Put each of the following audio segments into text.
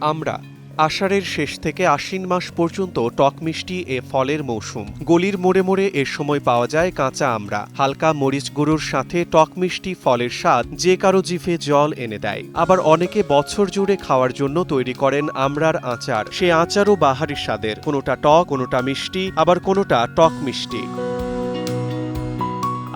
আমরা আষাঢ়ের শেষ থেকে আশ্বিন মাস পর্যন্ত টক মিষ্টি এ ফলের মৌসুম। গলির মোড়ে মোড়ে এর সময় পাওয়া যায় কাঁচা আমড়া। হালকা মরিচ গুঁড়োর সাথে টক মিষ্টি ফলের স্বাদ যে কারও জিভে জল এনে দেয়। আবার অনেকে বছর জুড়ে খাওয়ার জন্য তৈরি করেন আমড়ার আচার। সে আচারও বাহারি স্বাদের। কোনোটা টক, কোনোটা মিষ্টি, আবার কোনোটা টক মিষ্টি।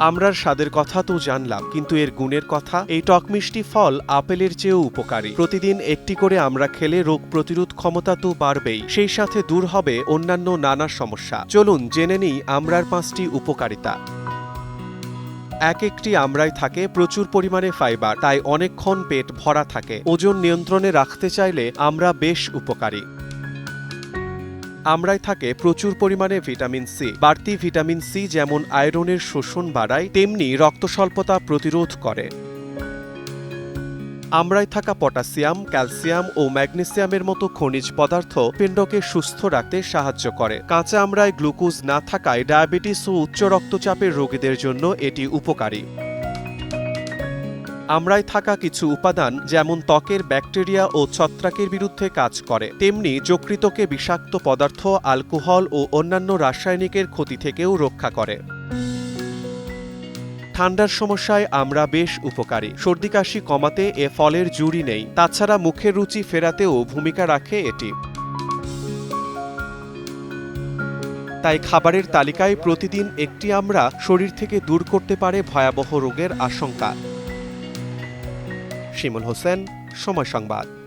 আমরার স্বাদের কথা তো জানলাম, কিন্তু এর গুণের কথা? এই টক মিষ্টি ফল আপেলের চেয়েও উপকারী। প্রতিদিন একটি করে আমরা খেলে রোগ প্রতিরোধ ক্ষমতা তো বাড়বেই, সেই সাথে দূর হবে অন্যান্য নানা সমস্যা। চলুন জেনে নিই আমরার পাঁচটি উপকারিতা। এক একটি আমরাই থাকে, প্রচুর পরিমাণে ফাইবার, তাই অনেকক্ষণ পেট ভরা থাকে। ওজন নিয়ন্ত্রণে রাখতে চাইলে আমরা বেশ উপকারী। আমরাই থাকে প্রচুর পরিমাণে ভিটামিন সি। বাড়তি ভিটামিন সি যেমন আয়রনের শোষণ বাড়ায়, তেমনি রক্ত স্বল্পতা প্রতিরোধ করে। আমরাই থাকা পটাশিয়াম ক্যালসিয়াম ও ম্যাগনেসিয়ামের মতো খনিজ পদার্থ পিণ্ডকে সুস্থ রাখতে সাহায্য করে। কাঁচা আমরায় গ্লুকোজ না থাকায় ডায়াবেটিস ও উচ্চ রক্তচাপের রোগীদের জন্য এটি উপকারী। আমরায় থাকা কিছু উপাদান যেমন ত্বকের ব্যাকটেরিয়া ও ছত্রাকের বিরুদ্ধে কাজ করে, তেমনি যকৃতকে বিষাক্ত পদার্থ, অ্যালকোহল ও অন্যান্য রাসায়নিকের ক্ষতি থেকেও রক্ষা করে। ঠান্ডার সমস্যায় আমরা বেশ উপকারী। সর্দি কাশি কমাতে এ ফলের জুড়ি নেই। তাছাড়া মুখের রুচি ফেরাতেও ভূমিকা রাখে এটি। তাই খাবারের তালিকায় প্রতিদিন একটি আমরা শরীর থেকে দূর করতে পারে ভয়াবহ রোগের আশঙ্কা। শিমুল হোসেন সময় সংবাদ।